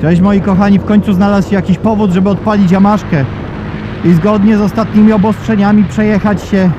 Cześć moi kochani, w końcu znalazł się jakiś powód, żeby odpalić Yamaszkę i zgodnie z ostatnimi obostrzeniami przejechać się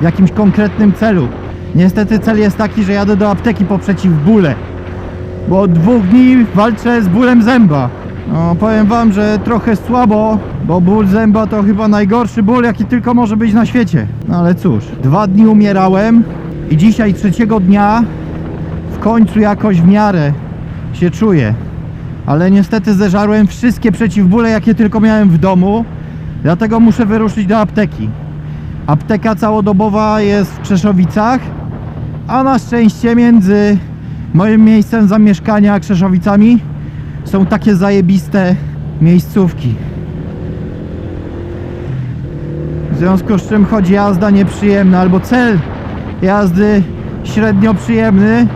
w jakimś konkretnym celu. Niestety cel jest taki, że jadę do apteki po przeciwbóle, bo od dwóch dni walczę z bólem zęba. No, powiem wam, że trochę słabo, bo ból zęba to chyba najgorszy ból, jaki tylko może być na świecie. No ale cóż, dwa dni umierałem i dzisiaj trzeciego dnia w końcu jakoś w miarę się czuję. Ale niestety zeżarłem wszystkie przeciwbóle, jakie tylko miałem w domu, dlatego muszę wyruszyć do apteki. Apteka całodobowa jest w Krzeszowicach, a na szczęście między moim miejscem zamieszkania a Krzeszowicami są takie zajebiste miejscówki. W związku z czym choć jazda nieprzyjemna albo cel jazdy średnio przyjemny,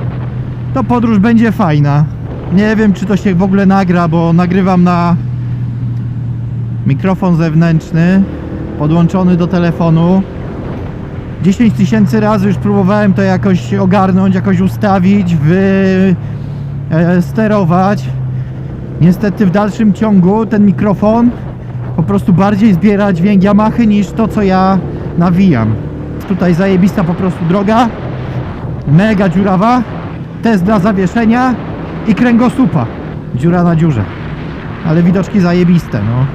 to podróż będzie fajna. Nie wiem, czy to się w ogóle nagra, bo nagrywam na mikrofon zewnętrzny podłączony do telefonu. 10 tysięcy razy już próbowałem to jakoś ogarnąć, jakoś ustawić, wy e. Niestety w dalszym ciągu ten mikrofon po prostu bardziej zbiera dźwięk Yamahy niż to, co ja nawijam. Tutaj zajebista po prostu droga, mega dziurawa, test dla zawieszenia i kręgosłupa. Dziura na dziurze. Ale widoczki zajebiste, no.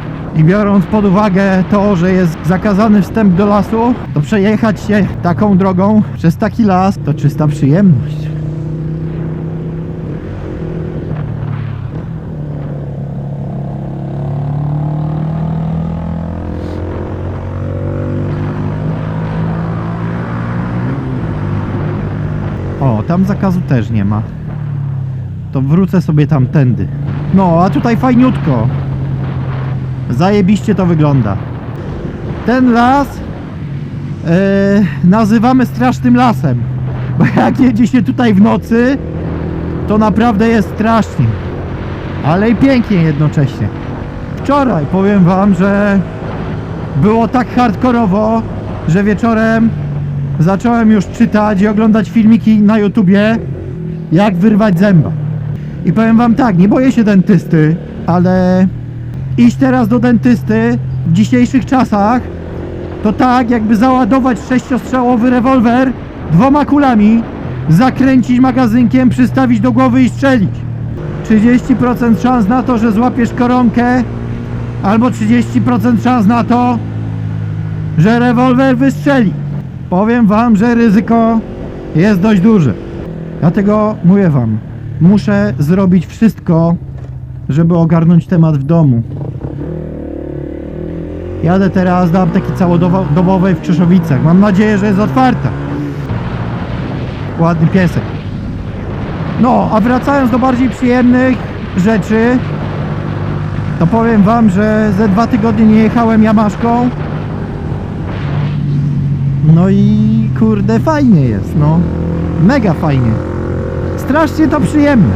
I biorąc pod uwagę to, że jest zakazany wstęp do lasu, to przejechać się taką drogą przez taki las to czysta przyjemność. O, tam zakazu też nie ma. To wrócę sobie tamtędy. No, a tutaj fajniutko. Zajebiście to wygląda. Ten las e, nazywamy strasznym lasem. Bo jak jedzie się tutaj w nocy, to naprawdę jest strasznie. Ale i pięknie jednocześnie. Wczoraj powiem wam, że było tak hardkorowo, że wieczorem zacząłem już czytać i oglądać filmiki na YouTubie, jak wyrwać zęba. I powiem wam tak, nie boję się dentysty, ale iść teraz do dentysty w dzisiejszych czasach to tak jakby załadować sześciostrzałowy rewolwer dwoma kulami, zakręcić magazynkiem, przystawić do głowy i strzelić. 30% szans na to, że złapiesz koronkę albo 30% szans na to, że rewolwer wystrzeli. Powiem wam, że ryzyko jest dość duże. Dlatego mówię wam, muszę zrobić wszystko, żeby ogarnąć temat w domu. Jadę teraz do apteki całodobowej w Krzeszowicach. Mam nadzieję, że jest otwarta. Ładny piesek. No, a wracając do bardziej przyjemnych rzeczy, to powiem wam, że ze dwa tygodnie nie jechałem Jamaszką. No i kurde, fajnie jest, no. Mega fajnie. Strasznie to przyjemne.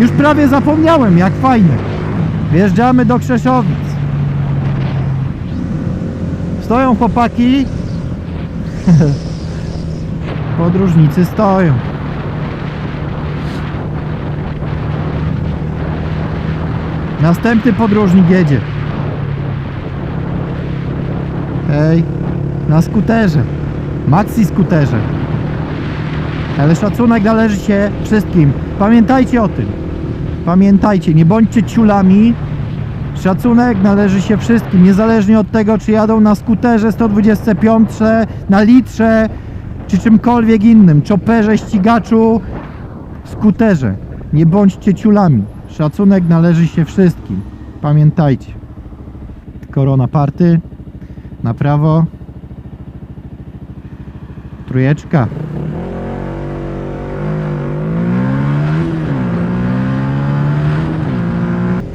Już prawie zapomniałem, jak fajnie. Wjeżdżamy do Krzeszowic. Stoją chłopaki. Podróżnicy stoją. Następny podróżnik jedzie. Hej, na skuterze. Maxi skuterze. Ale szacunek należy się wszystkim. Pamiętajcie o tym. Pamiętajcie, nie bądźcie ciulami. Szacunek należy się wszystkim, niezależnie od tego, czy jadą na skuterze 125, na litrze, czy czymkolwiek innym. Czoperze, ścigaczu, skuterze. Nie bądźcie ciulami. Szacunek należy się wszystkim. Pamiętajcie. Korona party. Na prawo. Trójeczka.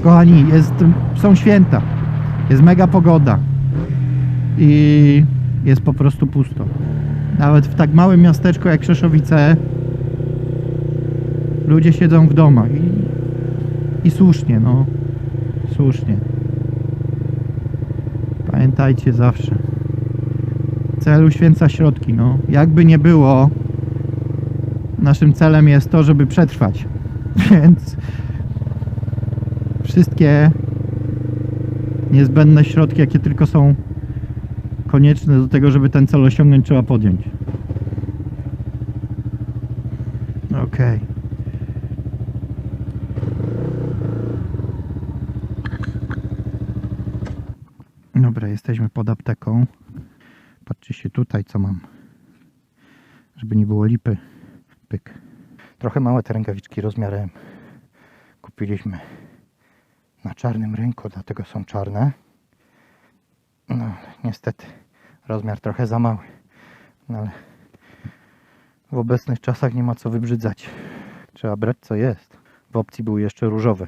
Kochani, jest, są święta. Jest mega pogoda. I jest po prostu pusto. Nawet w tak małym miasteczku jak Krzeszowice ludzie siedzą w domach i, i słusznie, no. Słusznie. Pamiętajcie zawsze. Cel uświęca środki, no. Jakby nie było, naszym celem jest to, żeby przetrwać. Więc wszystkie niezbędne środki, jakie tylko są konieczne do tego, żeby ten cel osiągnąć, trzeba podjąć. Okej. Dobra, jesteśmy pod apteką. Patrzcie się tutaj, co mam. Żeby nie było lipy. Pyk. Trochę małe te rękawiczki rozmiarem. Kupiliśmy na czarnym rynku, dlatego są czarne. No, niestety rozmiar trochę za mały. No ale w obecnych czasach nie ma co wybrzydzać. Trzeba brać co jest. W opcji były jeszcze różowe.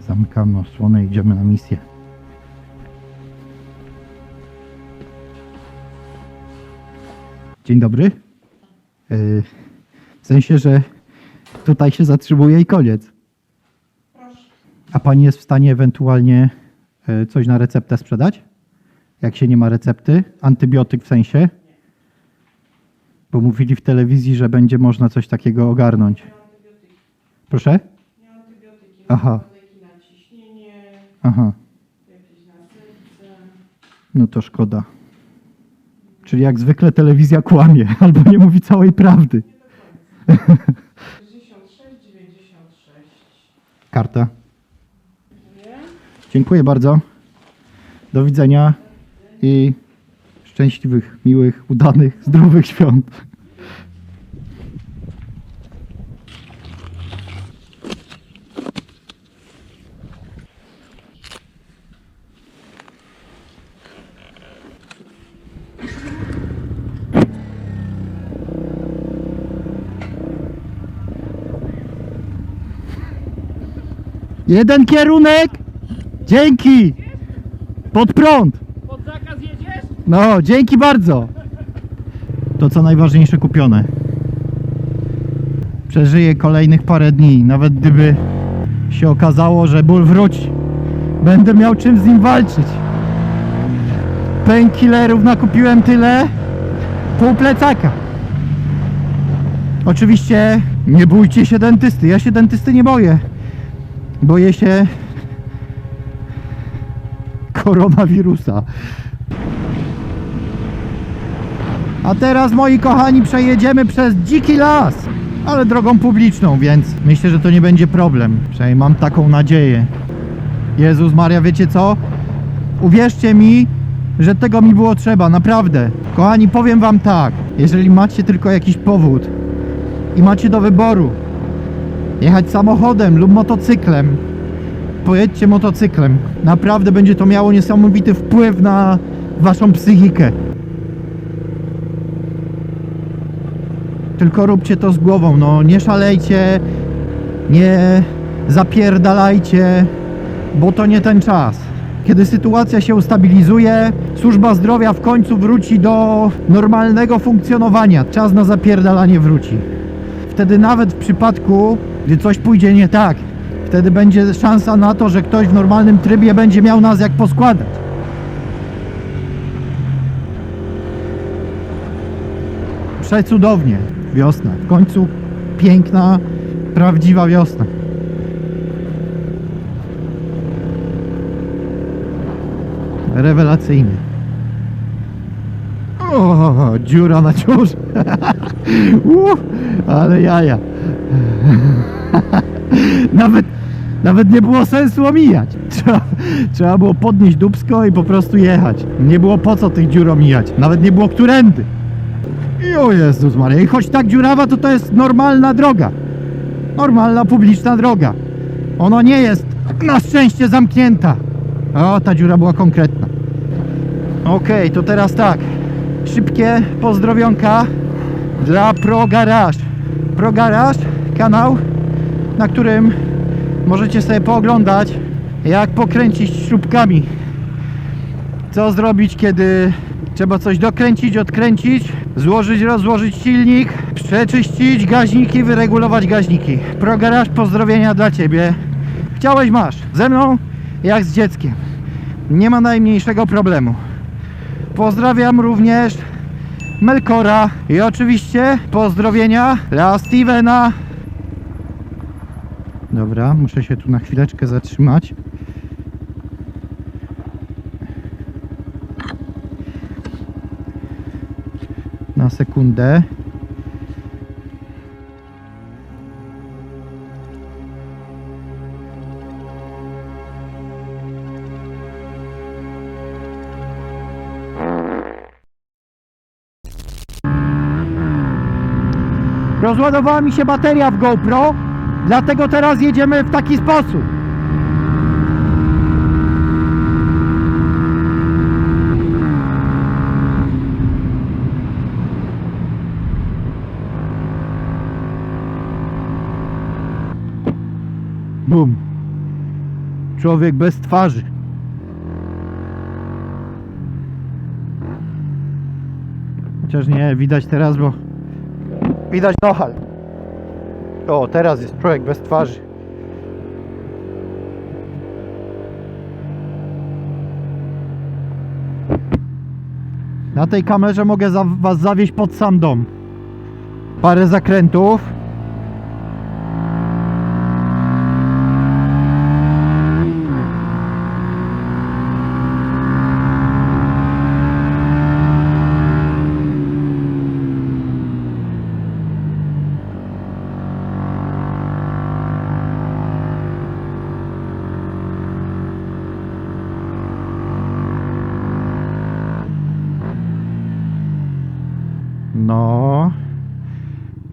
Zamykamy osłonę i idziemy na misję. Dzień dobry. Yy, w sensie, że tutaj się zatrzymuje i koniec. A pani jest w stanie ewentualnie yy, coś na receptę sprzedać? Jak się nie ma recepty? Antybiotyk w sensie? Bo mówili w telewizji, że będzie można coś takiego ogarnąć. Proszę? Nie antybiotyki, Aha. Na ciśnienie, Aha, na serce. no to szkoda. Czyli jak zwykle telewizja kłamie albo nie mówi całej prawdy. Dziękuję. Dziękuję bardzo. Do widzenia i szczęśliwych, miłych, udanych, zdrowych świąt. Jeden kierunek. Dzięki. Pod prąd. Pod zakaz jedziesz? No, dzięki bardzo. To co najważniejsze kupione. Przeżyję kolejnych parę dni, nawet gdyby się okazało, że ból wróci. Będę miał czym z nim walczyć. Painkillerów nakupiłem tyle, pół plecaka. Oczywiście nie bójcie się dentysty. Ja się dentysty nie boję. Boję się koronawirusa. A teraz, moi kochani, przejedziemy przez dziki las, ale drogą publiczną, więc myślę, że to nie będzie problem. Przynajmniej mam taką nadzieję. Jezus Maria, wiecie co? Uwierzcie mi, że tego mi było trzeba, naprawdę. Kochani, powiem wam tak, jeżeli macie tylko jakiś powód i macie do wyboru jechać samochodem lub motocyklem, pojedźcie motocyklem. Naprawdę będzie to miało niesamowity wpływ na waszą psychikę. Tylko róbcie to z głową, no nie szalejcie, nie zapierdalajcie, bo to nie ten czas. Kiedy sytuacja się ustabilizuje, służba zdrowia w końcu wróci do normalnego funkcjonowania. Czas na zapierdalanie wróci. Wtedy nawet w przypadku, gdy coś pójdzie nie tak, wtedy będzie szansa na to, że ktoś w normalnym trybie będzie miał nas jak poskładać. Przecudownie. Wiosna. W końcu piękna, prawdziwa wiosna. Rewelacyjny. O, dziura na ciąży. Uff, ale jaja. Nawet, nawet nie było sensu omijać. Trzeba, trzeba było podnieść dubsko i po prostu jechać. Nie było po co tych dziur omijać. Nawet nie było którędy. I o Jezus Maria. I choć tak dziurawa, to to jest normalna droga. Normalna, publiczna droga. Ona nie jest na szczęście zamknięta. O, ta dziura była konkretna. Okej, to teraz tak. Szybkie pozdrowionka dla Pro Garage. Pro Garage, kanał, na którym możecie sobie pooglądać, jak pokręcić śrubkami. Co zrobić, kiedy trzeba coś dokręcić, odkręcić, złożyć, rozłożyć silnik, przeczyścić gaźniki, wyregulować gaźniki. Pro Garage, pozdrowienia dla Ciebie. Chciałeś, masz. Ze mną, jak z dzieckiem. Nie ma najmniejszego problemu. Pozdrawiam również Melkora i oczywiście pozdrowienia dla Stevena. Dobra, muszę się tu na chwileczkę zatrzymać. Na sekundę. Rozładowała mi się bateria w GoPro, dlatego teraz jedziemy w taki sposób. Bum. Człowiek bez twarzy. Chociaż nie, widać teraz, bo Widać nohal. O, teraz jest człowiek bez twarzy. Na tej kamerze mogę za, was zawieźć pod sam dom. Parę zakrętów.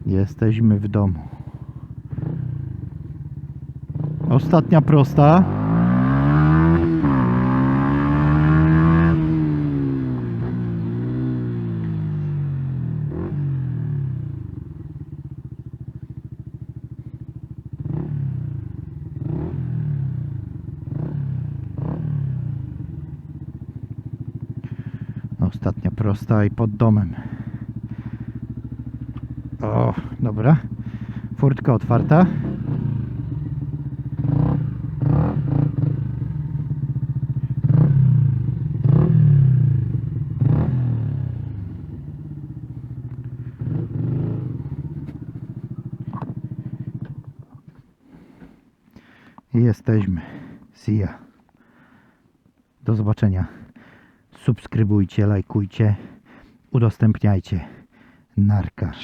Jesteśmy w domu. Ostatnia prosta. Ostatnia prosta i pod domem. O, dobra. Furtka otwarta. Jesteśmy. See ya. Do zobaczenia. Subskrybujcie, lajkujcie, udostępniajcie. narcas.